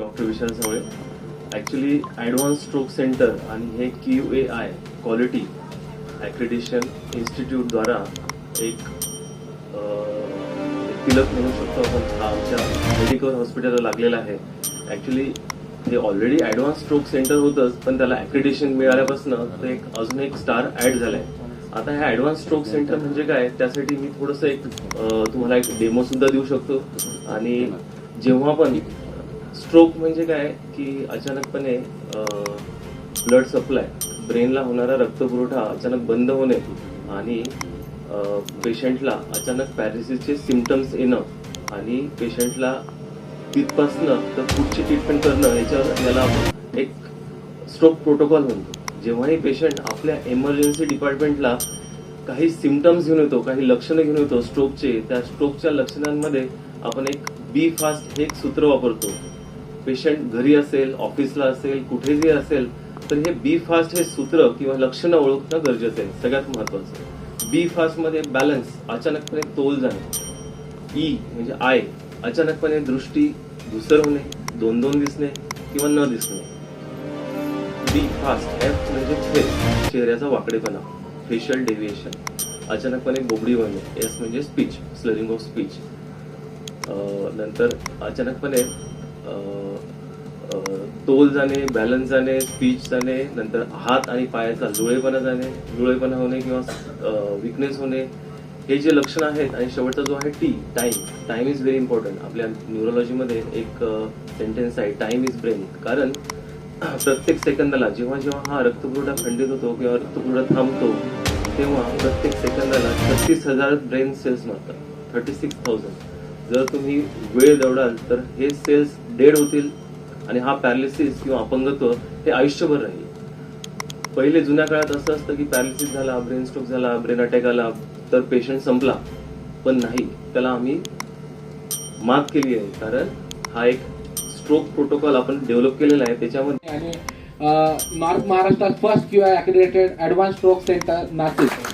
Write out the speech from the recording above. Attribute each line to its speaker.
Speaker 1: Doctor Vishal Sawale. Actually advance stroke centre आणि हे Q A I quality accreditation इन्स्टिट्यूटद्वारा एक तिलक म्हणू शकतो आपण. हा आमच्या मेडिकल हॉस्पिटलला लागलेला आहे. ॲक्च्युली हे ऑलरेडी ॲडव्हान्स स्ट्रोक सेंटर होतंच पण त्याला ॲक्रिडेशन मिळाल्यापासून ते एक अजून एक स्टार ॲड झालाय. आता हे ॲडव्हान्स स्ट्रोक सेंटर म्हणजे काय? त्यासाठी मी थोडंसं एक तुम्हाला एक डेमो सुद्धा देऊ शकतो. आणि जेव्हा पण स्ट्रोक म्हणजे काय की अचानकपणे ब्लड सप्लाय ब्रेनला होणारा रक्तपुरवठा अचानक बंद होणे आणि पेशंटला अचानक पॅरिसिसचे सिमटम्स येणं आणि पेशंटला तिथपासनं तर पुढची ट्रीटमेंट करणं याच्यावर याला आपण एक स्ट्रोक प्रोटोकॉल म्हणतो. जेव्हाही पेशंट आपल्या इमर्जन्सी डिपार्टमेंटला काही सिमटम्स घेऊन येतो काही लक्षणं घेऊन येतो स्ट्रोकचे त्या स्ट्रोकच्या लक्षणांमध्ये आपण एक बी फास्ट हे एक सूत्र वापरतो. पेशंट घरी असेल ऑफिसला असेल कुठेही असेल तर हे बी फास्ट हे सूत्र किंवा लक्षणं ओळखणं गरजेचं आहे सगळ्यात महत्वाचं बी फास्टमध्ये बॅलन्स अचानकपणे तोल जाणे. ई म्हणजे आय अचानकपणे दृष्टी धुसर होणे दोन दोन दिसणे किंवा न दिसणे. बी फास्ट एफ म्हणजे फेस चेहऱ्याचा वाकडेपणा फेशियल डेव्हिएशन अचानकपणे बोबडी होणे एस म्हणजे स्पीच स्लरिंग ऑफ स्पीच नंतर अचानकपणे तोल जाणे बॅलन्स जाणे स्पीच जाणे नंतर हात आणि पायाचा लुळेपणा जाणे लुळेपणा होणे किंवा विकनेस होणे हे जे लक्षण आहेत आणि शेवटचा जो आहे T time time is very important आपल्या न्यूरोलॉजीमध्ये एक सेंटेन्स आहे टाइम इज ब्रेन कारण प्रत्येक सेकंदाला जेव्हा जेव्हा हा रक्तपुरवठा खंडित होतो किंवा रक्तपुरवठा थांबतो तेव्हा प्रत्येक सेकंदाला छत्तीस हजार ब्रेन सेल्स मारतात. थर्टी सिक्स थाउजंड जर तुम्ही वेळ दौडाल तर हे सेल्स डेड होतील आणि हा पॅरालिसिस किंवा अपंगत्व हे आयुष्यभर राहील. पहिले जुन्या काळात असं असतं की पॅरालिसिस झाला ब्रेन स्ट्रोक झाला ब्रेन अटॅक आला तर पेशंट संपला. पण नाही त्याला आम्ही मात केली आहे कारण हा एक स्ट्रोक प्रोटोकॉल आपण डेव्हलप केलेला आहे त्याच्यामध्ये
Speaker 2: आणि नॉर्थ महाराष्ट्रात फर्स्ट किंवा I advance advance stroke centre Nashik.